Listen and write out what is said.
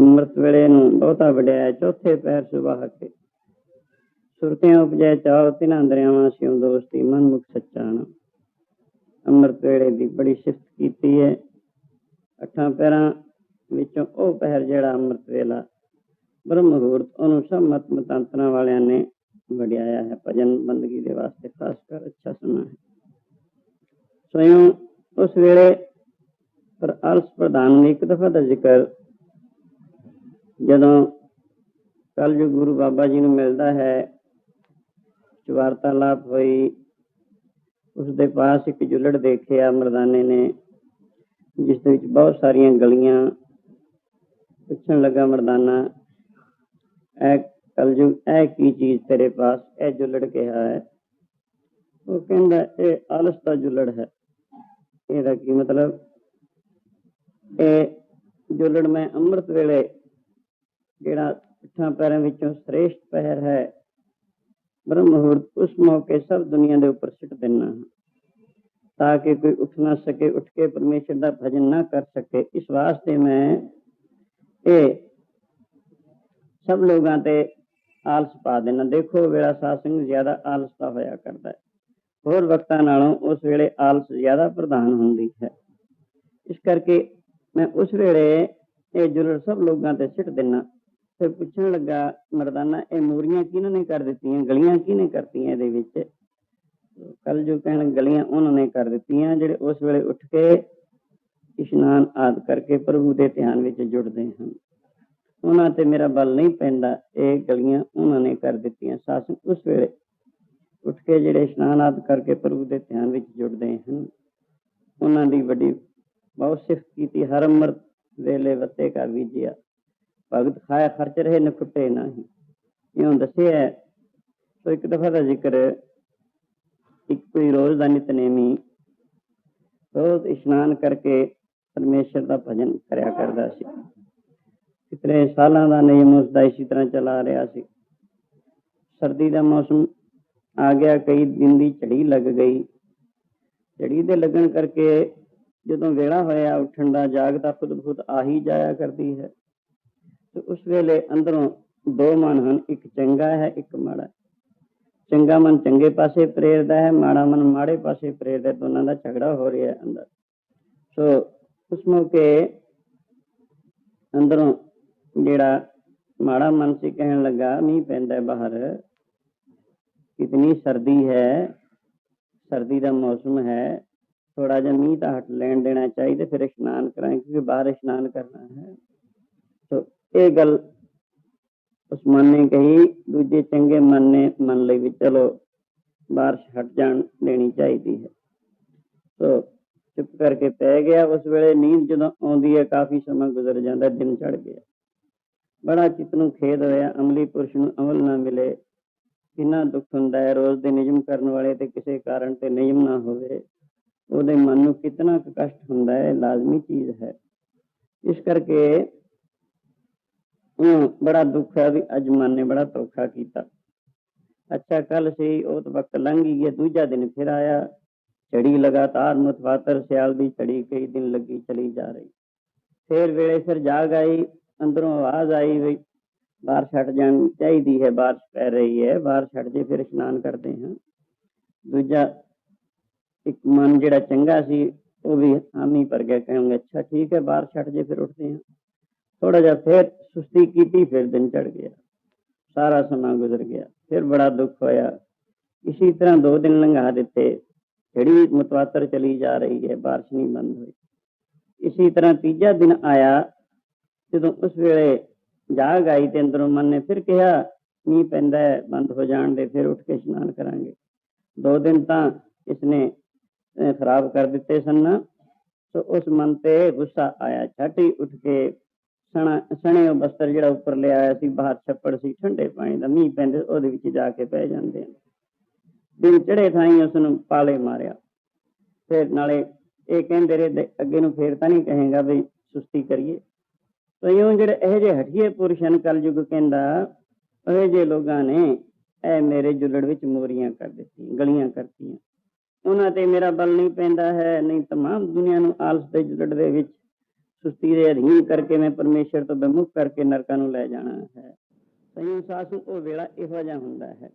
ਅੰਮ੍ਰਿਤ ਵੇਲੇ ਨੂੰ ਬਹੁਤਾ ਵਡਿਆ ਚੌਥੇ ਪੈਰ ਸੁਬਾਹ ਕੇ। ਸੁਰਤਿਆਂ ਉਪਜੈ ਚਾਉ, ਤਿਨਾਂ ਦਰਿਆਵਾਂ ਸਿਉ ਦੋਸਤੀ ਮਨ ਮੁਖ ਸੱਚਾ ਅੰਮ੍ਰਿਤ ਵੇਲੇ ਦੀ ਬੜੀ ਸਿਫਤ ਕੀਤੀ ਹੈ। ਅੱਠਾਂ ਪੈਰਾਂ ਵਿੱਚੋਂ ਉਹ ਪਹਿਰ ਜਿਹੜਾ ਅੰਮ੍ਰਿਤ ਵੇਲਾ ਬ੍ਰਹਮ ਮੁਹੂਰਤ ਉਹਨੂੰ ਸਭ ਮਤ ਮਤਾਂਤਰਾਂ ਵਾਲਿਆਂ ਨੇ ਵਡਿਆਇਆ ਹੈ। ਭਜਨ ਬੰਦਗੀ ਦੇ ਵਾਸਤੇ ਖਾਸ ਕਰ ਅੱਛਾ ਸਮਾਂ ਹੈ। ਸਵਯੰ ਉਸ ਵੇਲੇ ਪਰ ਅਲਸ ਪ੍ਰਧਾਨ ਨੇ ਇੱਕ ਦਫਾ ਦਾ ਜ਼ਿਕਰ ਜਦੋਂ ਕੱਲ ਜੋ ਗੁਰੂ ਬਾਬਾ ਜੀ ਨੂੰ ਮਿਲਦਾ ਹੈ ਵਾਰਤਾਲਾਪ ਹੋਈ ਉਸ ਦੇ ਪਾਸ ਇੱਕ ਜੁਲੜ ਦੇਖਿਆ ਮਰਦਾਨੇ ਨੇ ਜਿਸ ਦੇ ਵਿੱਚ ਬਹੁਤ ਸਾਰੀਆਂ ਗਲੀਆਂ ਪੁੱਛਣ ਲੱਗਾ ਮਰਦਾਨਾ ਇਹ ਕਲਯੁਗ ਇਹ ਕੀ ਚੀਜ਼ ਤੇਰੇ ਪਾਸ ਇਹ ਜੁਲੜ ਕਿਹਾ ਹੈ ਉਹ ਕਹਿੰਦਾ ਇਹ ਆਲਸ ਦਾ ਜੁਲੜ ਹੈ ਇਹਦਾ ਕੀ ਮਤਲਬ ਇਹ ਜੁਲੜ ਮੈਂ ਅੰਮ੍ਰਿਤ ਵੇਲੇ ਜਿਹੜਾ ਅੱਠਾਂ ਪੈਰਾਂ ਵਿੱਚੋਂ ਸ੍ਰੇਸ਼ਟ ਪਹਿਰ ਹੈ ਬ੍ਰਹਮ ਮੁਹੂਰਤ ਉਸ ਮੌਕੇ ਸਭ ਦੁਨੀਆ ਦੇ ਉੱਪਰ ਸਿੱਟ ਦੇਣਾ ਹੈ ਤਾਂ ਕਿ ਕੋਈ ਉੱਠ ਨਾ ਸਕੇ ਉੱਠ ਕੇ ਪਰਮੇਸ਼ਰ ਦਾ ਭਜਨ ਨਾ ਕਰ ਸਕੇ ਇਸ ਵਾਸਤੇ ਮੈਂ ਇਹ ਸਭ ਲੋਕਾਂ ਤੇ ਆਲਸ ਪਾ ਦੇਣਾ ਦੇਖੋ ਵੇਲਾ ਸਾਧ ਸੰਗ ਜ਼ਿਆਦਾ ਆਲਸ ਦਾ ਹੋਇਆ ਕਰਦਾ ਹੈ ਹੋਰ ਵਕਤਾਂ ਨਾਲੋਂ ਉਸ ਵੇਲੇ ਆਲਸ ਜ਼ਿਆਦਾ ਪ੍ਰਧਾਨ ਹੁੰਦੀ ਹੈ ਇਸ ਕਰਕੇ ਮੈਂ ਉਸ ਵੇਲੇ ਇਹ ਜੁਲਰ ਸਭ ਲੋਕਾਂ ਤੇ ਸਿੱਟ ਦੇਣਾ ਫਿਰ ਪੁੱਛਣ ਲੱਗਾ ਮਰਦਾਨਾ, ਇਹ ਮੋਰੀਆਂ ਕਿਹਨਾਂ ਨੇ ਕਰ ਦਿੱਤੀਆਂ? ਗਲੀਆਂ ਕਿਹਨੇ ਕਰਤੀਆਂ ਇਹਦੇ ਵਿੱਚ? ਕੱਲ ਜੋ ਕਹਿਣ ਗਲੀਆਂ ਉਹਨਾਂ ਨੇ ਕਰ ਦਿੱਤੀਆਂ, ਜਿਹੜੇ ਉਸ ਵੇਲੇ ਉੱਠ ਕੇ ਇਸ਼ਨਾਨ ਆਦ ਕਰਕੇ ਪ੍ਰਭੂ ਦੇ ਧਿਆਨ ਵਿੱਚ ਜੁੜਦੇ ਹਨ। ਉਹਨਾਂ ਤੇ ਮੇਰਾ ਬਲ ਨਹੀਂ ਪੈਂਦਾ, ਇਹ ਗਲੀਆਂ ਉਹਨਾਂ ਨੇ ਕਰ ਦਿੱਤੀਆਂ। ਸਾਸਨ ਉਸ ਵੇਲੇ ਉੱਠ ਕੇ ਜਿਹੜੇ ਇਸ਼ਨਾਨ ਆਦ ਕਰਕੇ ਪ੍ਰਭੂ ਦੇ ਧਿਆਨ ਵਿੱਚ ਜੁੜਦੇ ਹਨ, ਉਹਨਾਂ ਦੀ ਵੱਡੀ ਬਹੁਤ ਸਿਫਤ ਕੀਤੀ। ਹਰ ਅਮਰਤ ਵੇਲੇ ਵਤੇ ਕਰ ਵਿਜਿਆ ਭਗਤ ਖਾਇਆ ਖਰਚ ਰਹੇ ਨਖੁੱਟੇ ਨਹੀਂ ਇਉਂ ਦੱਸਿਆ ਹੈ। ਸੋ ਇੱਕ ਦਫਾ ਦਾ ਜ਼ਿਕਰ ਇੱਕ ਕੋਈ ਰੋਜ਼ ਦਾ ਨਿਤਨੇਮੀ ਰੋਜ਼ ਇਸ਼ਨਾਨ ਕਰਕੇ ਪਰਮੇਸ਼ਰ ਦਾ ਭਜਨ ਕਰਿਆ ਕਰਦਾ ਸੀ ਕਿਤਨੇ ਸਾਲਾਂ ਦਾ ਨਿਯਮ ਉਸ ਦਾ ਇਸੇ ਤਰ੍ਹਾਂ ਚਲਾ ਰਿਹਾ ਸੀ ਸਰਦੀ ਦਾ ਮੌਸਮ ਆ ਗਿਆ ਕਈ ਦਿਨ ਦੀ ਝੜੀ ਲੱਗ ਗਈ ਝੜੀ ਦੇ ਲੱਗਣ ਕਰਕੇ ਜਦੋਂ ਵੇਲਾ ਹੋਇਆ ਉੱਠਣ ਦਾ ਜਾਗਦਾ ਖੁਦ ਖੁਦ ਆ ਹੀ ਜਾਇਆ ਕਰਦੀ ਹੈ ਤੇ ਉਸ ਵੇਲੇ ਅੰਦਰੋਂ ਦੋ ਮਨ ਹਨ, ਇੱਕ ਚੰਗਾ ਹੈ, ਇੱਕ ਮਾੜਾ। ਚੰਗਾ ਮਨ ਚੰਗੇ ਪਾਸੇ ਪ੍ਰੇਰਦਾ ਹੈ, ਮਾੜਾ ਮਨ ਮਾੜੇ ਪਾਸੇ ਪ੍ਰੇਰਦਾ ਦੋਨਾਂ ਦਾ ਝਗੜਾ ਹੋ ਰਿਹਾ ਹੈ ਅੰਦਰ। ਸੋ ਉਸ ਮੌਕੇ ਅੰਦਰੋਂ ਜਿਹੜਾ ਮਾੜਾ ਮਨ ਸੀ ਕਹਿਣ ਲੱਗਾ, ਮੀਂਹ ਪੈਂਦਾ ਬਾਹਰ। ਕਿਤਨੀ ਸਰਦੀ ਹੈ, ਸਰਦੀ ਦਾ ਮੌਸਮ ਹੈ। ਥੋੜਾ ਜਿਹਾ ਮੀਂਹ ਤਾਂ ਹਟ ਲੈਣ ਦੇਣਾ ਚਾਹੀਦਾ, ਫਿਰ ਇਸ਼ਨਾਨ ਕਰਾਂ ਕਿਉਂਕਿ ਬਾਹਰ ਇਸ਼ਨਾਨ ਕਰਨਾ ਹੈ। ਸੋ ਇਹ ਗੱਲ ਉਸ ਨੇ ਕਹੀ, ਦੂਜੇ ਚੰਗੇ ਮਨ ਨੇ ਮੰਨ ਲਈ ਵੀ ਚਲੋ ਬਾਰਿਸ਼ ਹਟ ਜਾਣ ਦੇਣੀ ਚਾਹੀਦੀ ਹੈ। ਸੋ ਚੁੱਪ ਕਰਕੇ ਪੈ ਗਿਆ ਉਸ ਵੇਲੇ, ਨੀਂਦ ਜਦੋਂ ਆਉਂਦੀ ਹੈ, ਕਾਫੀ ਸਮਾਂ ਗੁਜ਼ਰ ਜਾਂਦਾ, ਦਿਨ ਚੜ ਗਿਆ। ਬੜਾ ਚਿੱਤ ਨੂੰ ਖੇਦ ਹੋਇਆ, ਅਮਲੀ ਪੁਰਸ਼ ਨੂੰ ਅਮਲ ਨਾ ਮਿਲੇ। ਕਿੰਨਾ ਦੁੱਖ ਹੁੰਦਾ ਹੈ, ਰੋਜ਼ ਦੇ ਨਿਯਮ ਕਰਨ ਵਾਲੇ ਤੇ ਕਿਸੇ ਕਾਰਨ ਤੇ ਨਿਯਮ ਨਾ ਹੋਵੇ। ਉਹਦੇ ਮਨ ਨੂੰ ਕਿਤਨਾ ਕੁ ਕਸ਼ਟ ਹੁੰਦਾ ਹੈ ਲਾਜ਼ਮੀ ਚੀਜ਼ ਹੈ। ਇਸ ਕਰਕੇ बड़ा दुख है भी अज मन ने बड़ा धोखा किया अच्छा कल से उस वक्त लंघ गया, दूजा दिन फिर आया। चढ़ी लगातार मुतवातर, सियाल भी चढ़ी कई दिन लगी चली जा रही। फिर वेले सिर जाग आई, अंदरों आवाज़ आई भाई बाहर छट जानी चाहिए है, बारिश पै रही है, बाहर छट जे फिर स्नान करते हैं। दूजा, एक मन जरा चंगा सी वो भी हामी पर गया कहूँगा अच्छा ठीक है, बाहर छट जे फिर उठते हैं। थोड़ा जा फिर ਥੋੜਾ ਜਿਹਾ ਫਿਰ ਸੁਸਤੀ ਕੀਤੀ ਫਿਰ ਦਿਨ ਚੜ ਗਿਆ ਸਾਰਾ ਸਮਾਂ ਗੁਜ਼ਰ ਗਿਆ ਫਿਰ ਬੜਾ ਦੁੱਖ ਹੋਇਆ ਇਸੇ ਤਰ੍ਹਾਂ ਦੋ ਦਿਨ ਲੰਘਾ ਦਿੱਤੇ ਜਿਹੜੀ ਮੁਤਵਾਤਰ ਚਲੀ ਜਾ ਰਹੀ ਹੈ ਬਾਰਿਸ਼ ਨਹੀਂ ਬੰਦ ਹੋਈ ਇਸੇ ਤਰ੍ਹਾਂ ਤੀਜਾ ਦਿਨ ਆਇਆ ਜਦੋਂ ਉਸ ਵੇਲੇ ਜਾਗ ਆਈ ਤੇ ਅੰਦਰੋਂ ਮਨ ਨੇ ਫਿਰ ਕਿਹਾ ਮੀਂਹ ਪੈਂਦਾ ਹੈ ਬੰਦ ਹੋ ਜਾਣ ਦੇ ਫਿਰ ਉੱਠ ਕੇ ਇਸ਼ਨਾਨ ਕਰਾਂਗੇ ਦੋ ਦਿਨ ਤਾਂ ਇਸਨੇ ਅਹ, ਖਰਾਬ ਕਰ ਦਿੱਤੇ ਸਨ ਸੋ ਉਸ ਮਨ ਤੇ ਗੁੱਸਾ ਆਇਆ ਛਾਟੀ ਉੱਠ ਕੇ ਸਣਾ ਸਣੇ ਉਹ ਬਸਤਰ ਜਿਹੜਾ ਉੱਪਰ ਲਿਆਇਆ ਸੀ, ਬਾਹਰ ਛੱਪੜ ਸੀ, ਠੰਡੇ ਪਾਣੀ ਦਾ, ਮੀਂਹ ਪੈਂਦੇ ਉਹਦੇ ਵਿੱਚ ਜਾ ਕੇ ਪੈ ਜਾਂਦੇ ਨੇ ਦਿਨ ਚੜੇ ਥਾਈ ਉਸ ਨੂੰ ਪਾਲੇ ਮਾਰਿਆ। ਫਿਰ ਨਾਲੇ ਇਹ ਕਹਿੰਦੇ ਰਹੇ ਅੱਗੇ ਨੂੰ ਫੇਰ ਤਾਂ ਨਹੀਂ ਕਹੇਗਾ ਵੀ ਸੁਸਤੀ ਕਰੀਏ। ਤੋ ਇਉਂ ਜਿਹੜੇ ਇਹ ਜੇ ਹਟੀਏ ਪੁਰਸ਼ ਕਲਯੁਗ ਕਹਿੰਦਾ ਉਹ ਜੇ ਲੋਕਾਂ ਨੇ ਇਹ ਮੇਰੇ ਜੁਲੜ ਵਿੱਚ ਮੋਰੀਆਂ ਕਰ ਦਿੱਤੀਆਂ, ਗਲੀਆਂ ਕਰਤੀਆਂ। ਉਹਨਾਂ ਤੇ ਮੇਰਾ ਬਲ ਨਹੀਂ ਪੈਂਦਾ ਹੈ, ਨਹੀਂ ਤਮਾਮ ਦੁਨੀਆ ਨੂੰ ਆਲਸ ਦੇ ਜੁਲੜ ਦੇ ਵਿੱਚ ਸੁਸਤੀ ਦੇ ਅਧੀਨ ਕਰਕੇ ਮੈਂ ਪਰਮੇਸ਼ਰ ਤੋਂ ਬੇਮੁਖ ਕਰਕੇ ਨਰਕਾਂ ਨੂੰ ਲੈ ਜਾਣਾ ਹੈ। ਸਹੀ ਅਨੁਸਾਰ ਉਹ ਵੇਲਾ ਇਹੋ ਜਿਹਾ ਹੁੰਦਾ ਹੈ।